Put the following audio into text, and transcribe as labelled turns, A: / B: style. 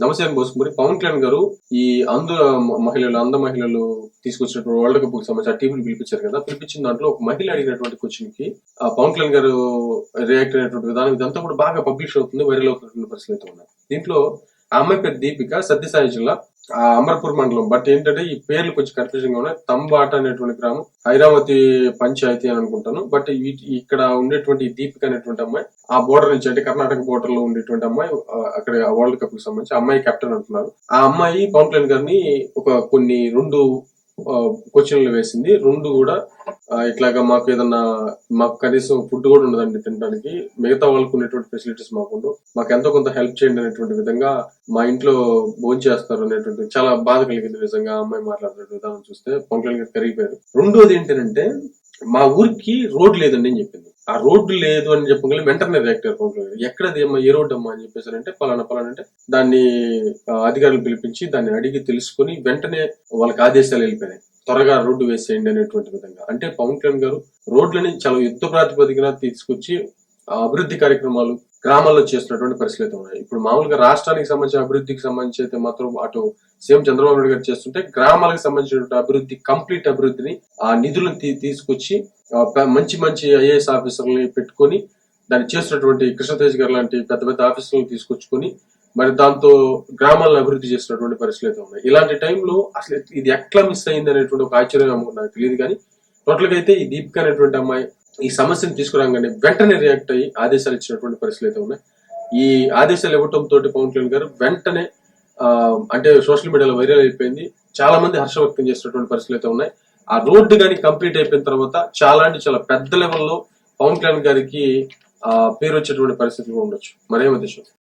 A: నమస్తే బోసుకుమరి పవన్ కళ్యాణ్ గారు ఈ అంధ మహిళలు అంధ మహిళలు తీసుకొచ్చినటువంటి వరల్డ్ కప్కి సంబంధించి ఆ టీంని పిలిపించారు కదా. పిలిపించిన దాంట్లో ఒక మహిళ అడిగినటువంటి క్వశ్చన్కి ఆ పవన్ కళ్యాణ్ గారు రియాక్ట్ అయినటువంటి విధానం ఇదంతా కూడా బాగా పబ్లిష్ అవుతుంది వైరల్ అవుతున్నటువంటి పరిస్థితి అయితే ఉన్నాయి. దీంట్లో ఆ అమ్మాయి పేరు దీపిక సత్యసాయి జిల్లా. అమర్పూర్ మండలం. బట్ ఏంటంటే ఈ పేర్లు కొంచెం కన్ఫ్యూజన్గా ఉన్నాయి. తంబాట అనేటువంటి గ్రామం. హైరావతి పంచాయతీ అని అనుకుంటాను. బట్ ఇక్కడ ఉండేటువంటి దీపిక అనేటువంటి అమ్మాయి ఆ బోర్డర్ నుంచి అంటే కర్ణాటక బోర్డర్లో ఉండేటువంటి అమ్మాయి ఆ, అక్కడ వరల్డ్ కప్కి సంబంధించి అమ్మాయి కెప్టెన్ అంటున్నారు. ఆ అమ్మాయి పవన్ కళ్యాణ్ గారిని ఒక కొన్ని రెండు క్వశ్చన్లు వేసింది. రెండు కూడా ఇట్లాగా మాకు ఏదన్నా మాకు కనీసం ఫుడ్ కూడా ఉండదండి తినడానికి. మిగతా వాళ్ళకు ఉన్నటువంటి ఫెసిలిటీస్ మాకు ఉండవు. మాకు ఎంతో కొంత హెల్ప్ చేయండి అనేటువంటి విధంగా మా ఇంట్లో భోజనం చేస్తారు అనేటువంటి చాలా బాధ కలిగింది నిజంగా అమ్మాయి మాట్లాడే విధానం చూస్తే. పవన్ పెరిగిపోయారు. గారు కరిగిపోయారు రెండోది ఏంటంటే మా ఊరికి రోడ్ లేదండి అని చెప్పింది. ఆ రోడ్డు లేదు అని చెప్పగలి వెంటనే రియాక్ట్ అయ్యారు ఎక్కడది అమ్మా ఏ రోడ్డు అమ్మా అని చెప్పేసి అంటే పలానా పలానా అంటే దాన్ని అధికారులు పిలిపించి దాన్ని అడిగి తెలుసుకొని వెంటనే వాళ్ళకి ఆదేశాలు వెళ్ళిపోయినాయి. త్వరగా రోడ్డు వేసేయండి అనేటువంటి విధంగా. అంటే పవన్ కళ్యాణ్ గారు రోడ్లని చాలా యుద్ధ ప్రాతిపదికన తీసుకొచ్చి అభివృద్ధి కార్యక్రమాలు గ్రామాల్లో చేస్తున్నటువంటి పరిస్థితులు అయితే ఉన్నాయి. ఇప్పుడు మామూలుగా రాష్ట్రానికి సంబంధించిన అభివృద్ధికి సంబంధించి అయితే మాత్రం అటు సీఎం చంద్రబాబు నాయుడు గారు చేస్తుంటే గ్రామాలకు సంబంధించిన అభివృద్ధి కంప్లీట్ అభివృద్ధిని ఆ నిధులను తీసుకొచ్చి మంచి మంచి ఐఏఎస్ ఆఫీసర్లని పెట్టుకొని దాన్ని చేసినటువంటి కృష్ణతేజ్ గారు లాంటి పెద్ద పెద్ద ఆఫీసర్లను తీసుకొచ్చుకొని మరి దాంతో గ్రామాలను అభివృద్ధి చేసినటువంటి పరిస్థితులు అయితే ఉన్నాయి. ఇలాంటి టైంలో అసలు ఇది ఎట్లా మిస్ అయింది అనేటువంటి ఒక ఆశ్చర్యం నాకు తెలియదు కానీ టోటల్గా అయితే ఈ దీపిక అనేటువంటి అమ్మాయి ఈ సమస్యను తీసుకురాగానే వెంటనే రియాక్ట్ అయ్యి ఆదేశాలు ఇచ్చినటువంటి పరిస్థితులు అయితే ఉన్నాయి. ఈ ఆదేశాలు ఇవ్వటం తోటి పవన్ కళ్యాణ్ గారు వెంటనే అంటే సోషల్ మీడియాలో వైరల్ అయిపోయింది. చాలా మంది హర్ష వ్యక్తం చేసినటువంటి పరిస్థితులు అయితే ఉన్నాయి. ఆ రోడ్డు కానీ కంప్లీట్ అయిపోయిన తర్వాత చాలా అంటే చాలా పెద్ద లెవెల్లో పవన్ కళ్యాణ్ గారికి ఆ పేరు వచ్చేటువంటి పరిస్థితి ఉండొచ్చు. మరేమో దేశం